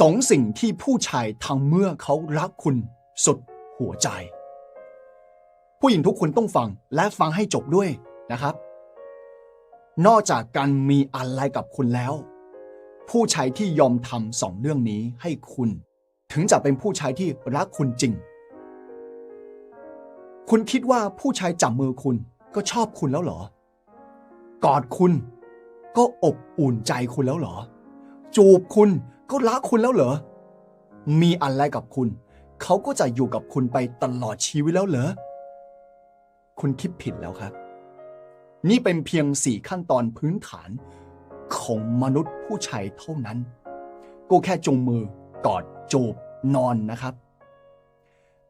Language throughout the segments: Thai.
สองสิ่งที่ผู้ชายทำเมื่อเขารักคุณสุดหัวใจ ผู้หญิงทุกคนต้องฟังและฟังให้จบด้วยนะครับ นอกจากการมีอะไรกับคุณแล้ว ผู้ชายที่ยอมทำสองเรื่องนี้ให้คุณ ถึงจะเป็นผู้ชายที่รักคุณจริง คุณคิดว่าผู้ชายจับมือคุณก็ชอบคุณแล้วเหรอ กอดคุณก็อบอุ่นใจคุณแล้วเหรอ จูบคุณ ก็รักคุณแล้วเหรอ มีอะไรกับคุณ เขาก็จะอยู่กับคุณไปตลอดชีวิตแล้วเหรอ คุณคิดผิดแล้วครับ นี่เป็นเพียงสี่ขั้นตอนพื้นฐานของมนุษย์ผู้ชายเท่านั้น ก็แค่จงมือกอดจูบนอนนะครับ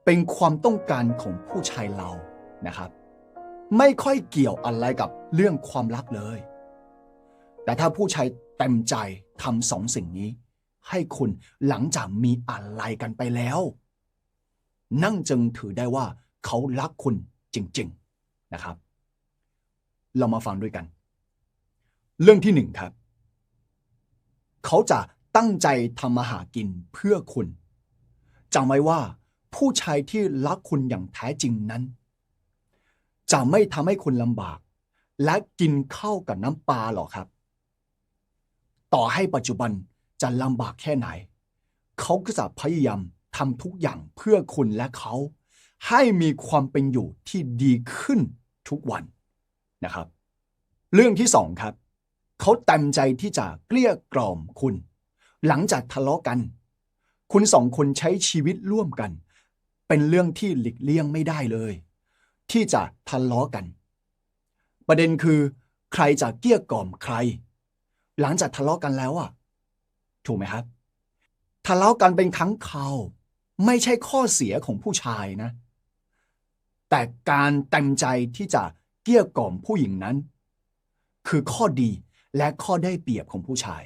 เป็นความต้องการของผู้ชายเรานะครับ ไม่ค่อยเกี่ยวอะไรกับเรื่องความรักเลย แต่ถ้าผู้ชายเต็มใจทำสองสิ่งนี้ ให้คุณหลังจากมีอะไรกันไปแล้ว นั่งจึงถือได้ว่าเขารักคุณจริง ๆนะครับ เรามาฟังด้วยกัน เรื่องที่หนึ่งครับ เขาจะตั้งใจทำมาหากินเพื่อคุณจำไว้ว่า ผู้ชายที่รักคุณอย่างแท้จริงนั้น จะไม่ทำให้คุณลำบาก และกินข้าวกับน้ำปลาหรอกครับ ต่อให้ปัจจุบัน จะลำบากแค่ไหน เขาก็จะพยายามทำทุกอย่างเพื่อคุณและเขา ให้มีความเป็นอยู่ที่ดีขึ้นทุกวันนะครับ เรื่องที่สองครับ เขาเต็มใจที่จะเกลี้ยกล่อมคุณ หลังจากทะเลาะกัน คุณสองคนใช้ชีวิตร่วมกัน เป็นเรื่องที่หลีกเลี่ยงไม่ได้เลย ที่จะทะเลาะกัน ประเด็นคือ ใครจะเกลี้ยกล่อมใคร หลังจากทะเลาะกันแล้วอะ ถูกไหมครับทะเลาะกันเป็นครั้งคราวไม่ใช่ข้อเสียของผู้ชายนะ แต่การเต็มใจที่จะเกี้ยกล่อมผู้หญิงนั้น คือข้อดีและข้อได้เปรียบของผู้ชาย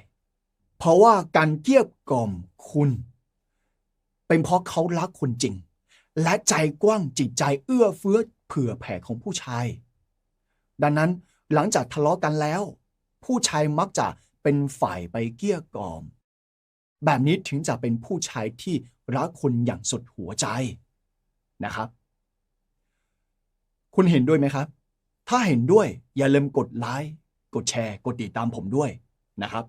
เพราะว่าการเกี้ยกล่อมคุณ เป็นเพราะเขารักคุณจริง และใจกว้างจิตใจเอื้อเฟื้อเผื่อแผ่ของผู้ชาย ดังนั้นหลังจากทะเลาะกันแล้ว ผู้ชายมักจะเป็นฝ่ายไปเกี้ยกล่อม แบบนี้ถึงจะเป็นผู้ชายที่รักคนอย่างสุดหัวใจนะครับ คุณเห็นด้วยไหมครับ ถ้าเห็นด้วยอย่าลืมกดไลค์กดแชร์ กดติดตามผมด้วยนะครับ